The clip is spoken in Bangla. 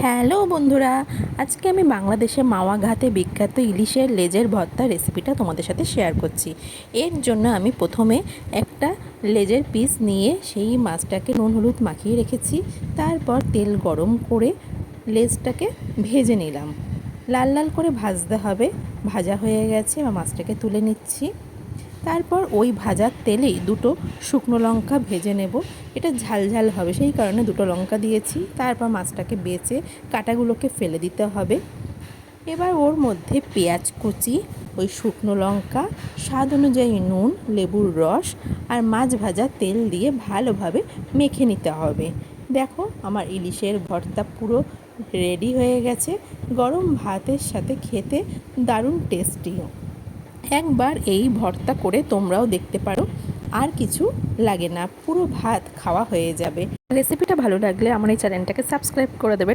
হ্যালো বন্ধুরা, আজকে আমি বাংলাদেশে মাওয়া ঘাটে বিখ্যাত ইলিশের লেজের ভর্তা রেসিপিটা তোমাদের সাথে শেয়ার করছি। এর জন্য আমি প্রথমে একটা লেজের পিস নিয়ে সেই মাছটাকে নুন, হলুদ মাখিয়ে রেখেছি, তারপর তেল গরম করে লেজটাকে ভেজে নিলাম। লাল লাল করে ভাজতে হবে, ভাজা হয়ে গেছে বা মাছটাকে তুলে নিচ্ছি। তারপর ওই ভাজার তেলেই দুটো শুকনো লঙ্কা ভেজে নেব। এটা ঝাল ঝাল হবে, সেই কারণে দুটো লঙ্কা দিয়েছি। তারপর মাছটাকে বেচে কাটাগুলোকে ফেলে দিতে হবে। এবার ওর মধ্যে পেঁয়াজ কুচি, ওই শুকনো লঙ্কা, স্বাদ অনুযায়ী নুন, লেবুর রস আর মাছ ভাজা তেল দিয়ে ভালোভাবে মেখে নিতে হবে। দেখো, আমার ইলিশের ভর্তা পুরো রেডি হয়ে গেছে। গরম ভাতের সাথে খেতে দারুণ টেস্টিও। একবার এই ভর্তা করে তোমরাও দেখতে পারো, আর কিছু লাগে না, পুরো ভাত খাওয়া হয়ে যাবে। রেসিপিটা ভালো লাগলে আমার এই চ্যানেলটাকে সাবস্ক্রাইব করে দেবে।